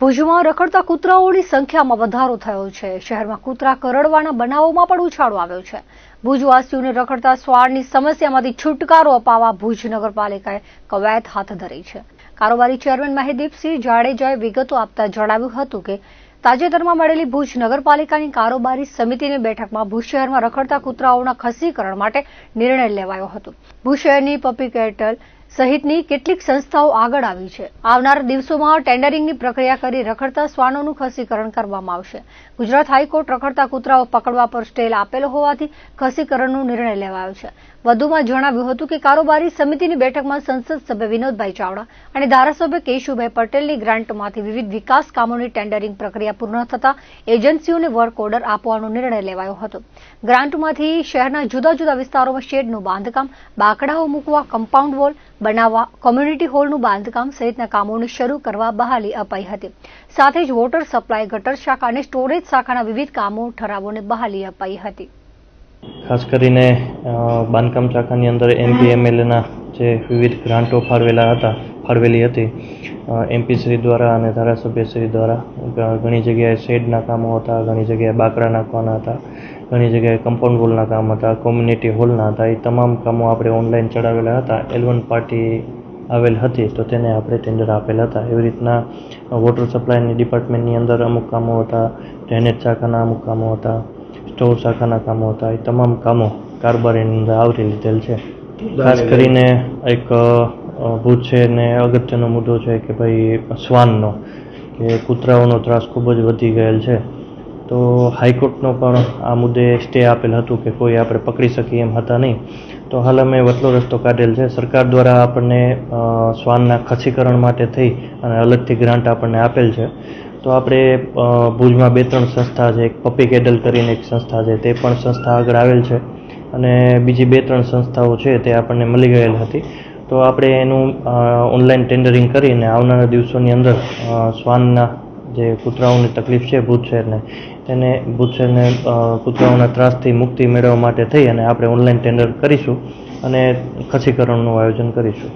ભુજમાં રખડતા કૂતરાઓની સંખ્યામાં વધારો થયો છે. શહેરમાં કૂતરા કરડવાના બનાવોમાં પણ ઉછાળો આવ્યો છે. ભુજવાસીઓને રખડતા સ્વાળની સમસ્યામાંથી છુટકારો અપાવવા ભુજ નગરપાલિકાએ કવાયત હાથ ધરી છે. કારોબારી ચેરમેન મહેદીપસિંહ જાડેજાએ વિગતો આપતા જણાવ્યું હતું કે, તાજેતરમાં મળેલી ભુજ નગરપાલિકાની કારોબારી સમિતિની બેઠકમાં ભુજ શહેરમાં રખડતા કૂતરાઓના ખસીકરણ માટે નિર્ણય લેવાયો હતો. ભુજ શહેરની પપી કેટલ સહિતની કેટલીક સંસ્થાઓ આગળ આવી છે. આવનાર દિવસોમાં ટેન્ડરિંગની પ્રક્રિયા કરી રખડતા શ્વાનોનું ખસીકરણ કરવામાં આવશે. ગુજરાત હાઈકોર્ટ રખડતા કૂતરાઓ પકડવા પર સ્ટેલ આપેલો હોવાથી ખસીકરણનો નિર્ણય લેવાયો છે. વધુમાં જણાવ્યું હતું કે કારોબારી સમિતિની બેઠકમાં સંસદ સભ્ય વિનોદભાઈ ચાવડા અને ધારાસભ્ય કેશુભાઈ પટેલની ગ્રાન્ટમાંથી વિવિધ વિકાસ કામોની ટેન્ડરિંગ પ્રક્રિયા પૂર્ણ થતા એજન્સીઓને વર્ક ઓર્ડર આપવાનો નિર્ણય લેવાયો હતો. ગ્રાન્ટમાંથી શહેરના જુદા જુદા વિસ્તારોમાં શેડનું બાંધકામ, બાકડાઓ મૂકવા, કમ્પાઉન્ડ વોલ બનાવવા કોમ્યુનિટી હોલનું બાંધકામ સહિતના કામોને શરૂ કરવા બહાલી અપાઈ હતી. સાથે જ વોટર સપ્લાય ગટર શાખા અને સ્ટોરેજ શાખાના વિવિધ કામો, ઠરાવોને બહાલી અપાઈ હતી. ખાસ કરીને બાંધકામ શાખાની અંદર એમપી એમએલએના જે વિવિધ ગ્રાન્ટો ફાળવેલા હતા, ફાળવેલી હતી. એમપી શ્રી દ્વારા અને ધારાસભ્ય શ્રી દ્વારા ઘણી જગ્યાએ શેડના કામો હતા, ઘણી જગ્યાએ બાકડા નાખવાના હતા. ઘણી જગ્યાએ કમ્પાઉન્ડ વોલના કામ હતા કોમ્યુનિટી હોલના હતા એ તમામ કામો આપણે ઓનલાઈન ચડાવેલા હતા. એલવન પાર્ટી આવેલ હતી તો તેને આપણે ટેન્ડર આપેલ હતા. એવી રીતના વોટર સપ્લાયની ડિપાર્ટમેન્ટની અંદર અમુક કામો હતા ડ્રેનેજ શાખાના અમુક કામો હતા સ્ટોર શાખાના કામો હતા એ તમામ કામો કારભારીની અંદર આવરી લીધેલ છે. ખાસ કરીને એક ભૂત છે ને અગત્યનો મુદ્દો છે કે ભાઈ શ્વાનનો કે કૂતરાઓનો ત્રાસ ખૂબ જ વધી ગયેલ છે. તો હાઈકોર્ટનો પણ આ મુદ્દે સ્ટે આપેલ હતું કે કોઈ આપણે પકડી શકીએ એમ હતા નહીં. તો હાલ અમે વટલો રસ્તો કાઢેલ છે. સરકાર દ્વારા આપણને શ્વાનના ખસીકરણ માટે થઈ અને અલગથી ગ્રાન્ટ આપણને આપેલ છે. તો આપણે ભુજમાં બે ત્રણ સંસ્થા છે. એક પપી કેડલ કરીને એક સંસ્થા છે. તે પણ સંસ્થા આગળ આવેલ છે. અને બીજી બે ત્રણ સંસ્થાઓ છે તે આપણને મળી ગયેલ હતી. તો આપણે એનું ઓનલાઈન ટેન્ડરિંગ કરીને આવનારા દિવસોની અંદર શ્વાનના જે કૂતરાઓની તકલીફ છે ભૂત શહેરને તેને ભૂત શહેરને કૂતરાઓના ત્રાસથી મુક્તિ મેળવવા માટે થઈ અને આપણે ઓનલાઈન ટેન્ડર કરીશું અને ખસીકરણનું આયોજન કરીશું.